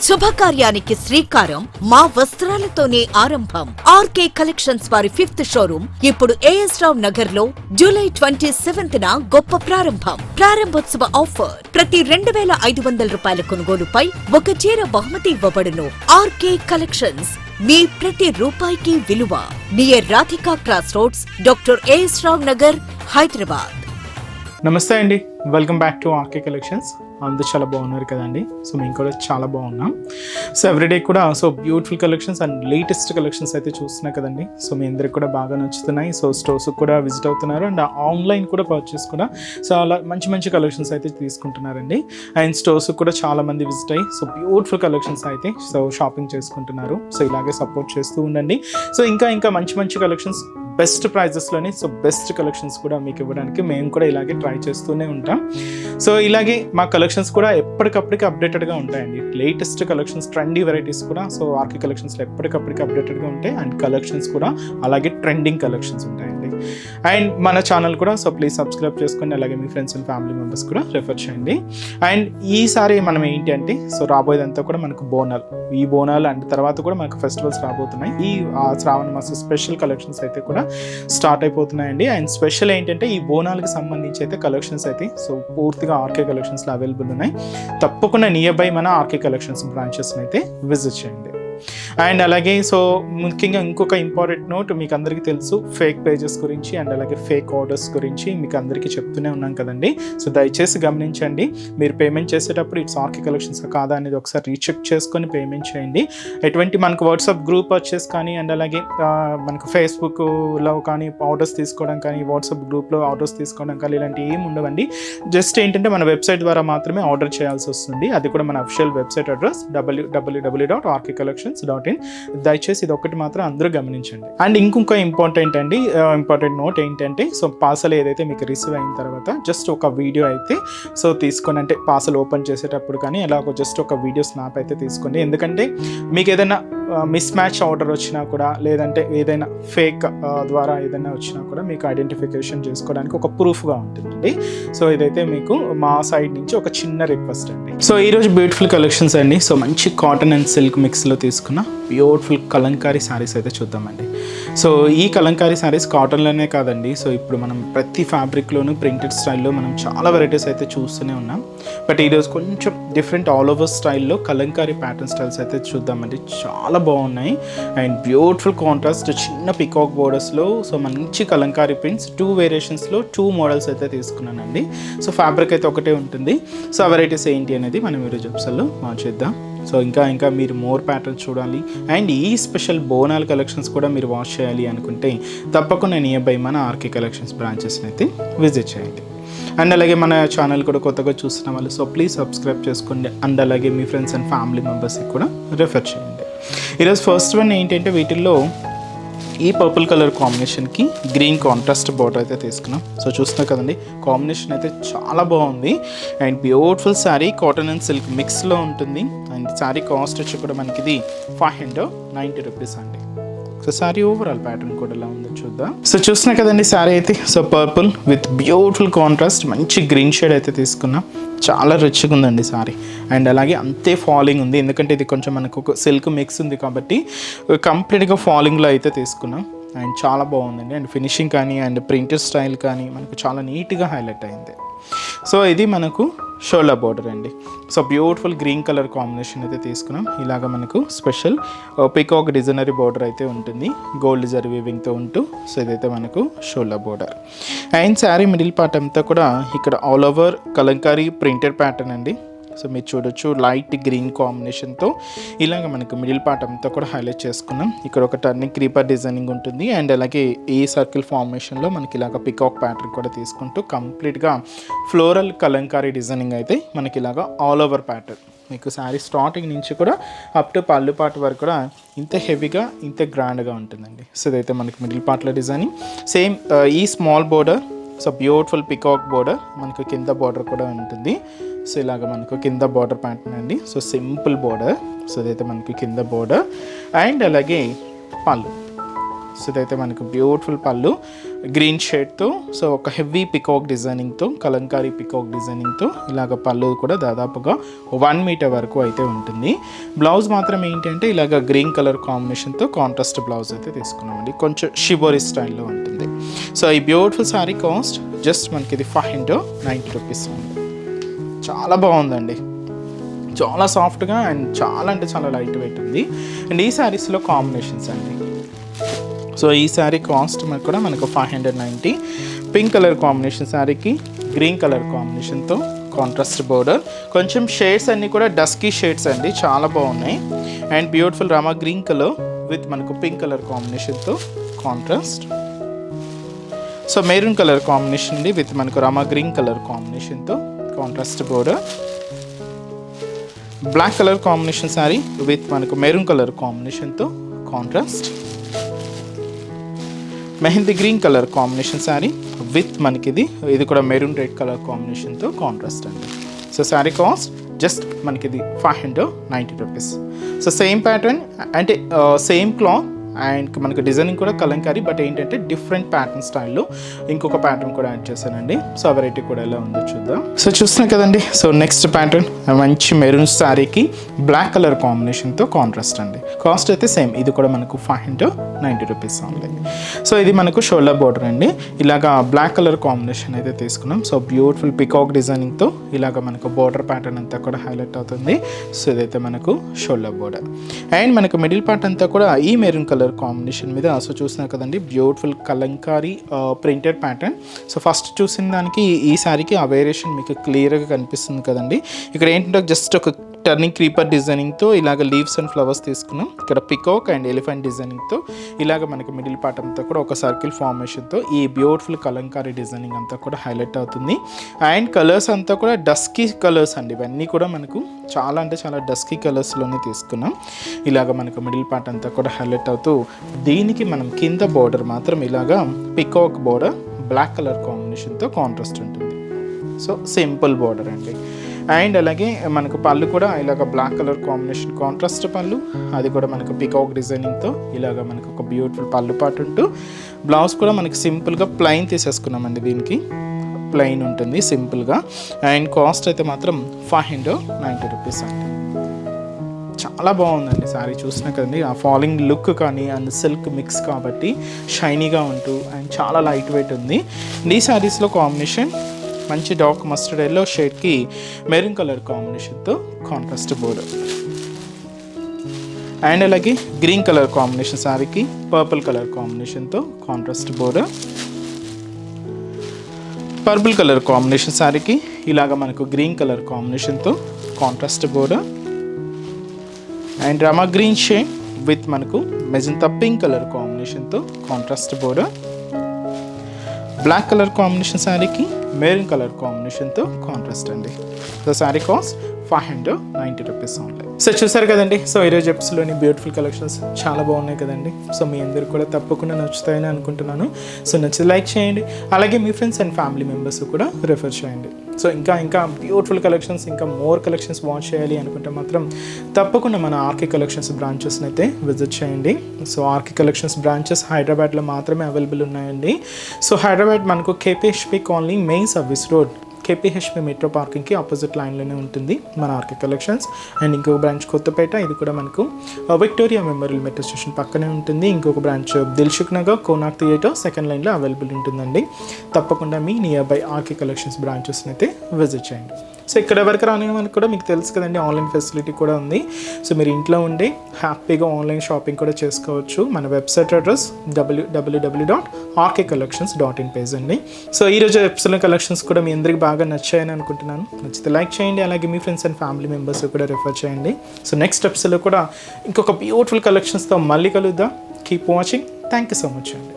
శుభకార్యానికి శ్రీకారం మా వస్త్రాలతోనే ఆరంభం. ఆర్కే కలెక్షన్స్ వారి ఫిఫ్త్ షోరూమ్. ఇప్పుడు ఏఎస్ రావ్ నగర్లో జూలై ట్వంటీ సెవెంత్ న గొప్ప ప్రారంభం. ప్రారంభోత్సవ ఆఫర్. ప్రతి రెండు వేల ఐదు వందల రూపాయల కొనుగోలుపై ఒక చీర బహుమతి ఇవ్వబడును. RK collections. మీ ప్రతి రూపాయికి విలువ. Near Radhika cross roads doctor A S Rao Nagar Hyderabad. నమస్తే అండి. Welcome back to RK collections. అందరూ చాలా బాగున్నారు కదండి. సో మేము కూడా చాలా బాగున్నాం. సో ఎవ్రీడే కూడా so beautiful collections and latest collections అయితే చూస్తున్నాయి కదండి. సో మీ అందరికి కూడా బాగా నచ్చుతున్నాయి. సో స్టోర్స్ కూడా విజిట్ అవుతున్నారు అండ్ ఆన్లైన్ కూడా పర్చేస్ కూడా సో అలా మంచి మంచి కలెక్షన్స్ అయితే తీసుకుంటున్నారండి. అండ్ స్టోర్స్ కూడా చాలా మంది విజిట్ అయ్యి సో బ్యూటిఫుల్ కలెక్షన్స్ అయితే సో షాపింగ్ చేసుకుంటున్నారు. సో ఇలాగే సపోర్ట్ చేస్తూ ఉండండి. సో ఇంకా ఇంకా మంచి మంచి కలెక్షన్స్ బెస్ట్ ప్రైజెస్లోని సో బెస్ట్ కలెక్షన్స్ కూడా మీకు ఇవ్వడానికి మేము కూడా ఇలాగే ట్రై చేస్తూనే ఉంటాం. సో ఇలాగే మా కలెక్షన్స్ కూడా ఎప్పటికప్పటికి అప్డేటెడ్గా ఉంటాయండి. లేటెస్ట్ కలెక్షన్స్ ట్రెండీ వెరైటీస్ కూడా సో ఆర్కి కలెక్షన్స్లో ఎప్పటికప్పటికి అప్డేటెడ్గా ఉంటాయి. అండ్ కలెక్షన్స్ కూడా అలాగే ట్రెండింగ్ కలెక్షన్స్ ఉంటాయి అండ్ మన ఛానల్ కూడా సో ప్లీజ్ సబ్స్క్రైబ్ చేసుకొని అలాగే మీ ఫ్రెండ్స్ అండ్ ఫ్యామిలీ మెంబర్స్ కూడా రెఫర్ చేయండి. అండ్ ఈసారి మనం ఏంటి అంటే సో రాబోయేదంతా కూడా మనకు బోనాలు. ఈ బోనాలు అండ్ తర్వాత కూడా మనకు ఫెస్టివల్స్ రాబోతున్నాయి. ఈ శ్రావణ మాసం స్పెషల్ కలెక్షన్స్ అయితే కూడా స్టార్ట్ అయిపోతున్నాయండి. అండ్ స్పెషల్ ఏంటంటే ఈ బోనాలకు సంబంధించి అయితే కలెక్షన్స్ అయితే సో పూర్తిగా ఆర్కే కలెక్షన్స్లో అవైలబుల్ ఉన్నాయి. తప్పకుండా నియర్ బై మన ఆర్కే కలెక్షన్స్ బ్రాంచెస్ని అయితే విజిట్ చేయండి. అండ్ అలాగే సో ముఖ్యంగా ఇంకొక ఇంపార్టెంట్ నోట్ మీకు అందరికీ తెలుసు ఫేక్ పేజెస్ గురించి అండ్ అలాగే ఫేక్ ఆర్డర్స్ గురించి మీకు అందరికీ చెప్తూనే ఉన్నాం కదండి. సో దయచేసి గమనించండి మీరు పేమెంట్ చేసేటప్పుడు ఇట్స్ ఆర్కే కలెక్షన్స్ కాదా అనేది ఒకసారి రీచెక్ చేసుకొని పేమెంట్ చేయండి. ఎటువంటి మనకు వాట్సాప్ గ్రూప్ వచ్చేసి కానీ అండ్ అలాగే మనకు ఫేస్బుక్లో కానీ ఆర్డర్స్ తీసుకోవడం కానీ వాట్సాప్ గ్రూప్లో ఆర్డర్స్ తీసుకోవడం కానీ ఇలాంటివి ఏమి ఉండవండి. జస్ట్ ఏంటంటే మన వెబ్సైట్ ద్వారా మాత్రమే ఆర్డర్ చేయాల్సి వస్తుంది. అది కూడా మన official website address W W W dot RK solutions dot in. దయచేసి ఇది ఒకటి మాత్రం అందరూ గమనించండి. అండ్ ఇంకొక ఇంపార్టెంట్ అండి ఇంపార్టెంట్ నోట్ ఏంటంటే సో పార్సల్ ఏదైతే మీకు రిసీవ్ అయిన తర్వాత జస్ట్ ఒక వీడియో అయితే సో తీసుకొని అంటే పార్సల్ ఓపెన్ చేసేటప్పుడు కానీ ఎలాగో జస్ట్ ఒక వీడియో స్నాప్ అయితే తీసుకోండి. ఎందుకంటే మీకు ఏదైనా మిస్ మ్యాచ్ ఆర్డర్ వచ్చినా కూడా లేదంటే ఏదైనా ఫేక్ ద్వారా ఏదైనా వచ్చినా కూడా మీకు ఐడెంటిఫికేషన్ చేసుకోవడానికి ఒక ప్రూఫ్గా ఉంటుందండి. సో ఇదైతే మీకు మా సైడ్ నుంచి ఒక చిన్న రిక్వెస్ట్ అండి. సో ఈరోజు బ్యూటిఫుల్ కలెక్షన్స్ అండి. సో మంచి కాటన్ అండ్ సిల్క్ మిక్స్లో తీసుకున్న బ్యూటిఫుల్ కలంకారీ శారీస్ అయితే చూద్దామండి. సో ఈ కలంకారీ శారీస్ కాటన్లోనే కాదండి. సో ఇప్పుడు మనం ప్రతి ఫ్యాబ్రిక్లోనూ ప్రింటెడ్ స్టైల్లో మనం చాలా వెరైటీస్ అయితే చూస్తూనే ఉన్నాం. బట్ ఈరోజు కొంచెం డిఫరెంట్ ఆల్ ఓవర్ స్టైల్లో కలంకారీ ప్యాటర్న్ స్టైల్స్ అయితే చూద్దామండి. చాలా బాగున్నాయి. అండ్ బ్యూటిఫుల్ కాంట్రాస్ట్ చిన్న పికాక్ బోర్డర్స్లో సో మంచి కలంకారీ ప్రింట్స్ టూ వేరియేషన్స్లో టూ మోడల్స్ అయితే తీసుకున్నానండి. సో ఫ్యాబ్రిక్ అయితే ఒకటే ఉంటుంది. సో ఆ వెరైటీస్ ఏంటి అనేది మనం ఈరోజు ఎపిసోడ్లో చేద్దాం. సో ఇంకా ఇంకా మీరు మోర్ ప్యాటర్న్స్ చూడాలి. అండ్ ఈ స్పెషల్ బోనాల్ కలెక్షన్స్ కూడా మీరు వాచ్ చేయాలి అనుకుంటే తప్పకుండా నియర్ బై మన ఆర్కే కలెక్షన్స్ బ్రాంచెస్ని అయితే విజిట్ చేయండి. అండ్ అలాగే మన ఛానల్ కూడా కొత్తగా చూస్తున్న వాళ్ళు సో ప్లీజ్ సబ్స్క్రైబ్ చేసుకోండి. అండ్ అలాగే మీ ఫ్రెండ్స్ అండ్ ఫ్యామిలీ మెంబర్స్కి కూడా రెఫర్ చేయండి. ఈరోజు ఫస్ట్ వన్ ఏంటంటే వీటిల్లో ఈ పర్పుల్ కలర్ కాంబినేషన్కి గ్రీన్ కాంట్రాస్ట్ బార్డర్ అయితే తీసుకున్నాం. సో చూస్తున్నా కదండి కాంబినేషన్ అయితే చాలా బాగుంది. And beautiful sari cotton and silk మిక్స్లో ఉంటుంది. అండ్ శారీ కాస్ట్ వచ్చి కూడా మనకి ఇది ఫైవ్ హండ్రెడ్ నైంటీ రూపీస్ అండి. సో శారీ ఓవరాల్ ప్యాటర్న్ కూడా ఎలా ఉంది? చూద్దాం. సో చూస్తున్నా కదండి శారీ అయితే. So purple with beautiful contrast. మంచి గ్రీన్ షేడ్ అయితే తీసుకున్నాం. చాలా రిచ్గా ఉందండి సారీ అండ్ అలాగే అంతే ఫాలింగ్ ఉంది. ఎందుకంటే ఇది కొంచెం మనకు ఒక సిల్క్ మిక్స్ ఉంది కాబట్టి కంప్లీట్గా ఫాలింగ్లో అయితే తీసుకున్నాం. అండ్ చాలా బాగుందండి. అండ్ ఫినిషింగ్ కానీ అండ్ ప్రింటెడ్ స్టైల్ కానీ మనకు చాలా నీట్గా హైలైట్ అయింది. సో ఇది మనకు షోలా బార్డర్ అండి. So beautiful green colour combination అయితే తీసుకున్నాం. ఇలాగ మనకు స్పెషల్ పికాక్ డిజైనరీ బార్డర్ అయితే ఉంటుంది. గోల్డ్ జరీ వీవింగ్తో ఉంటూ సో ఇదైతే మనకు shola border. And sari middle part అంతా కూడా ఇక్కడ all over kalamkari printed pattern అండి. సో మీరు చూడొచ్చు లైట్ గ్రీన్ కాంబినేషన్తో ఇలాగ మనకు మిడిల్ పార్ట్ అంతా కూడా హైలైట్ చేసుకున్నాం. ఇక్కడ ఒక టర్నింగ్ క్రీపర్ డిజైనింగ్ ఉంటుంది. అండ్ అలాగే ఏ సర్కిల్ ఫార్మేషన్లో మనకి ఇలాగ పికాక్ ప్యాటర్న్ కూడా తీసుకుంటూ కంప్లీట్గా ఫ్లోరల్ కలంకారీ డిజైనింగ్ అయితే మనకి ఇలాగ ఆల్ ఓవర్ ప్యాటర్న్ మీకు శారీ స్టార్టింగ్ నుంచి కూడా అప్ టు పళ్ళు పార్ట్ వరకు కూడా ఇంత హెవీగా ఇంత గ్రాండ్గా ఉంటుందండి. సో ఇదైతే మనకి మిడిల్ పార్ట్లో డిజైనింగ్ సేమ్ ఈ small border so beautiful peacock border మనకు కింద బోర్డర్ కూడా ఉంటుంది. సో ఇలాగ మనకు కింద బోర్డర్ ప్యాటర్న్ అండి. So simple border. సో ఇదైతే మనకి కింద బోర్డర్. అండ్ అలాగే పళ్ళు. సో ఇదైతే మనకు బ్యూటిఫుల్ పళ్ళు. గ్రీన్ షేడ్తో సో ఒక హెవీ పికాక్ డిజైనింగ్తో కలంకారీ పికాక్ డిజైనింగ్తో ఇలాగ పళ్ళు కూడా దాదాపుగా వన్ మీటర్ వరకు అయితే ఉంటుంది. బ్లౌజ్ మాత్రం ఏంటంటే ఇలాగ గ్రీన్ కలర్ కాంబినేషన్తో కాంట్రాస్ట్ బ్లౌజ్ అయితే తీసుకున్నామండి. కొంచెం షిబోరీ స్టైల్లో ఉంటుంది. సో ఈ బ్యూటిఫుల్ శారీ కాస్ట్ జస్ట్ మనకి ఇది ఫైవ్ హండ్రెడ్ నైంటీ రూపీస్ ఉంది చాలా బాగుందండి. చాలా సాఫ్ట్గా అండ్ చాలా అంటే చాలా లైట్ వెయిట్ ఉంది. అండ్ ఈ శారీస్లో కాంబినేషన్స్ అండి. సో ఈ శారీ కాస్ట్ మనకు కూడా మనకు five hundred ninety pink colour combination శారీకి గ్రీన్ కలర్ కాంబినేషన్తో కాంట్రాస్ట్ బోర్డర్ కొంచెం షేడ్స్ అన్నీ కూడా డస్కీ షేడ్స్ అండి చాలా బాగున్నాయి. And beautiful Rama green colour with మనకు పింక్ కలర్ కాంబినేషన్తో contrast so maroon colour combination అండి విత్ మనకు రామా గ్రీన్ కలర్ కాంబినేషన్తో contrast border black colour combination sari with మనకు మెరూన్ కలర్ కాంబినేషన్తో contrast mehndi green colour combination sari with మనకి ఇది ఇది కూడా మెరూన్ రెడ్ కలర్ కాంబినేషన్తో కాంట్రాస్ట్ అండి. సో శారీ కాస్ట్ జస్ట్ మనకి ఇది five hundred ninety rupees so same pattern అంటే uh, సేమ్ క్లాత్ అండ్ మనకి డిజైనింగ్ కూడా కలంకారీ బట్ ఏంటంటే డిఫరెంట్ ప్యాటర్న్ స్టైల్లో ఇంకొక ప్యాటర్న్ కూడా యాడ్ చేశానండి. సో వెరైటీ కూడా ఎలా ఉందో చూద్దాం. సో చూస్తున్నాం కదండి. సో నెక్స్ట్ ప్యాటర్న్ మంచి మెరూన్ శారీకి బ్లాక్ కలర్ కాంబినేషన్తో కాంట్రాస్ట్ అండి. కాస్ట్ అయితే సేమ్ ఇది కూడా మనకు five hundred ninety rupees only so ఇది మనకు షోల్డర్ బోర్డర్ అండి. ఇలాగా బ్లాక్ కలర్ కాంబినేషన్ అయితే తీసుకున్నాం. సో బ్యూటిఫుల్ పికాక్ డిజైనింగ్తో ఇలాగ మనకు బోర్డర్ ప్యాటర్న్ అంతా కూడా హైలైట్ అవుతుంది. సో ఇదైతే మనకు షోల్డర్ బోర్డర్ అండ్ మనకు మిడిల్ పార్ట్ అంతా కూడా ఈ మెరూన్ కలర్ కాంబినేషన్ మీద. సో చూసినా కదండి beautiful kalamkari printed pattern so first చూసిన దానికి ఈ శారీకి ఆ వేరియేషన్ మీకు క్లియర్గా కనిపిస్తుంది కదండి. ఇక్కడ ఏంటంటే జస్ట్ ఒక టర్నింగ్ క్రీపర్ డిజైనింగ్తో ఇలాగ లీవ్స్ అండ్ ఫ్లవర్స్ తీసుకున్నాం. ఇక్కడ పికాక్ అండ్ ఎలిఫెంట్ డిజైనింగ్తో ఇలాగ మనకి మిడిల్ పార్ట్ అంతా కూడా ఒక సర్కిల్ ఫార్మేషన్తో ఈ బ్యూటిఫుల్ కలంకారీ డిజైనింగ్ అంతా కూడా హైలైట్ అవుతుంది. అండ్ కలర్స్ అంతా కూడా డస్కీ కలర్స్ అండి. ఇవన్నీ కూడా మనకు చాలా అంటే చాలా డస్కీ కలర్స్లోనే తీసుకున్నాం. ఇలాగ మనకు మిడిల్ పార్ట్ అంతా కూడా హైలైట్ అవుతూ దీనికి మనం కింద బోర్డర్ మాత్రం ఇలాగా పికాక్ బోర్డర్ బ్లాక్ కలర్ కాంబినేషన్తో కాంట్రాస్ట్ ఉంటుంది. సో సింపుల్ బోర్డర్ అండి. అండ్ అలాగే మనకు పళ్ళు కూడా ఇలాగ బ్లాక్ కలర్ కాంబినేషన్ కాంట్రాస్ట్ పళ్ళు. అది కూడా మనకు పికాక్ డిజైనింగ్తో ఇలాగ మనకు ఒక బ్యూటిఫుల్ పళ్ళు పాటు ఉంటూ. బ్లౌజ్ కూడా మనకి సింపుల్గా ప్లెయిన్ తీసేసుకున్నామండి దీనికి. ప్లెయిన్ ఉంటుంది సింపుల్గా అండ్ కాస్ట్ అయితే మాత్రం ఫైవ్ హండ్రెడ్ నైంటీ రూపీస్ అండి. చాలా బాగుందండి శారీ చూసినా కదండి. ఆ ఫాలింగ్ లుక్ కానీ అండ్ సిల్క్ మిక్స్ కాబట్టి షైనీగా ఉంటూ అండ్ చాలా లైట్ వెయిట్ ఉంది. ఈ శారీస్లో కాంబినేషన్ మంచి డార్క్ మస్టర్డ్ ఎల్లో షేడ్కి మెరూన్ కలర్ కాంబినేషన్తో కాంట్రాస్ట్ బోర్డర్ అండ్ అలాగే గ్రీన్ కలర్ కాంబినేషన్ శారీకి పర్పుల్ కలర్ కాంబినేషన్తో contrast border purple colour combination శారీకి ఇలాగ మనకు గ్రీన్ కలర్ కాంబినేషన్తో contrast border and Rama green shade with మనకు మెజంతా పింక్ కలర్ కాంబినేషన్తో contrast border black colour combination శారీకి మెరూన్ కలర్ కాంబినేషన్తో కాంట్రాస్ట్ అండి. So sari cost five hundred ninety rupees only so చూసారు కదండి సో ఈరోజు ఎపిసోడ్లోని బ్యూటిఫుల్ కలెక్షన్స్ చాలా బాగున్నాయి కదండి. సో మీ అందరు కూడా తప్పకుండా నచ్చుతాయని అనుకుంటున్నాను. సో నచ్చితే లైక్ చేయండి అలాగే మీ ఫ్రెండ్స్ అండ్ ఫ్యామిలీ మెంబర్స్ కూడా రిఫర్ చేయండి. సో ఇంకా ఇంకా బ్యూటిఫుల్ కలెక్షన్స్ ఇంకా మోర్ కలెక్షన్స్ వాచ్ చేయాలి అనుకుంటే మాత్రం తప్పకుండా మన ఆర్కే కలెక్షన్స్ బ్రాంచెస్ని అయితే విజిట్ చేయండి. సో ఆర్కే కలెక్షన్స్ బ్రాంచెస్ హైదరాబాద్లో మాత్రమే అవైలబుల్ ఉన్నాయండి. సో హైదరాబాద్ మనకు KPHB colony main service road KPHB metro పార్కింగ్కి opposite లైన్లోనే ఉంటుంది మన ఆర్కే కలెక్షన్స్ అండ్ ఇంకొక బ్రాంచ్ కొత్తపేట ఇది కూడా మనకు విక్టోరియా మెమోరియల్ మెట్రో స్టేషన్ పక్కనే ఉంటుంది. ఇంకొక branch Dilsukh Nagar Konark theatre second లైన్లో అవైలబుల్ ఉంటుందండి. తప్పకుండా మీ నియర్ బై ఆర్కే కలెక్షన్స్ బ్రాంచెస్ని అయితే విజిట్ చేయండి. సో ఇక్కడ వరకు రాని మనకు కూడా మీకు తెలుసు కదండి ఆన్లైన్ ఫెసిలిటీ కూడా ఉంది. సో మీరు ఇంట్లో ఉండి హ్యాపీగా ఆన్లైన్ షాపింగ్ కూడా చేసుకోవచ్చు. మన website address W W W dot RK collections dot in page అండి. సో ఈరోజు ఎప్సిలన్ కలెక్షన్స్ కూడా మీ అందరికి బాగా నచ్చాయని అనుకుంటున్నాను. నచ్చితే లైక్ చేయండి అలాగే మీ ఫ్రెండ్స్ అండ్ ఫ్యామిలీ మెంబర్స్ కూడా రిఫర్ చేయండి. సో నెక్స్ట్ ఎప్సిలో కూడా ఇంకొక బ్యూటిఫుల్ కలెక్షన్స్తో మళ్ళీ కలుద్దాం. Keep watching thank you so much అండి.